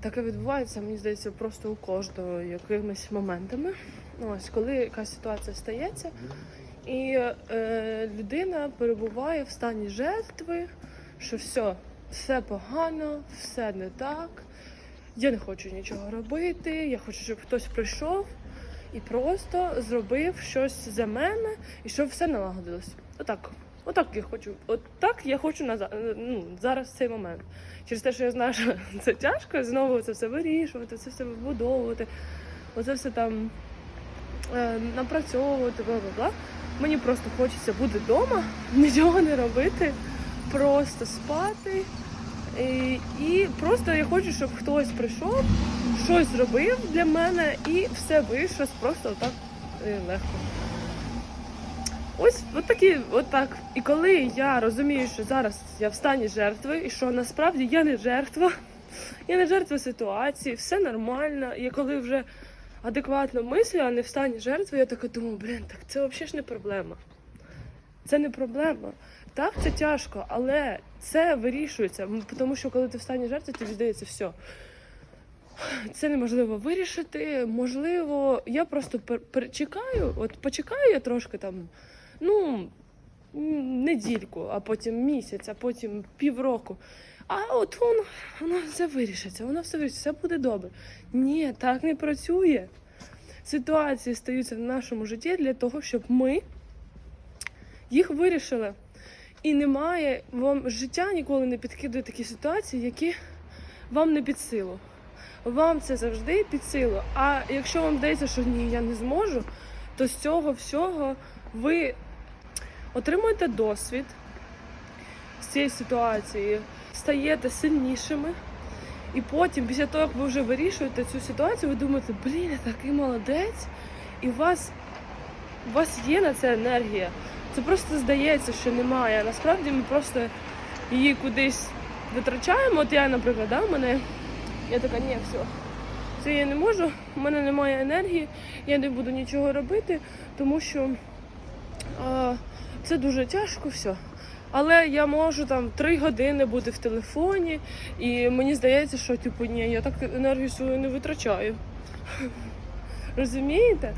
Таке відбувається, мені здається, просто у кожного якимись моментами. Ось коли якась ситуація стається, і е, людина перебуває в стані жертви, що все, все погано, все не так. Я не хочу нічого робити, я хочу, щоб хтось прийшов і просто зробив щось за мене, і щоб все налагодилось. Отак. Отак я хочу. Отак я хочу на ну, зараз цей момент. Через те, що я знаю, що це тяжко, знову це все вирішувати, це все вибудовувати, оце все там е, напрацьовувати, бла бла бла. Мені просто хочеться бути вдома, нічого не робити, просто спати. І, і просто я хочу, щоб хтось прийшов, щось зробив для мене і все вийшло просто отак е, легко. Ось от такі, от так. І коли я розумію, що зараз я в стані жертви, і що насправді я не жертва, я не жертва ситуації, все нормально. І коли вже адекватно мислю, а не в стані жертви, я така думаю, блін, так це взагалі ж не проблема. Це не проблема. Так, це тяжко, але це вирішується. Тому що коли ти в стані жертви, тобі здається, все. Це неможливо вирішити. Можливо, я просто перечекаю, от почекаю я трошки там, ну, недільку, а потім місяць, а потім півроку. А от воно, воно все вирішиться, воно все вирішиться, все буде добре. Ні, так не працює. Ситуації стаються в нашому житті для того, щоб ми їх вирішили. І немає вам життя ніколи не підкидує такі ситуації, які вам не під силу. Вам це завжди під силу. А якщо вам здається, що ні, я не зможу, то з цього всього ви отримуєте досвід з цієї ситуації, стаєте сильнішими. І потім, після того, як ви вже вирішуєте цю ситуацію, ви думаєте, блін, я такий молодець, і у вас, у вас є на це енергія. Це просто здається, що немає. Насправді ми просто її кудись витрачаємо. От я, наприклад, да, мене я така, ні, все. Це я не можу, в мене немає енергії, я не буду нічого робити, тому що це дуже тяжко все. Але я можу там три години бути в телефоні, і мені здається, що типу ні, я так енергію свою не витрачаю. Розумієте?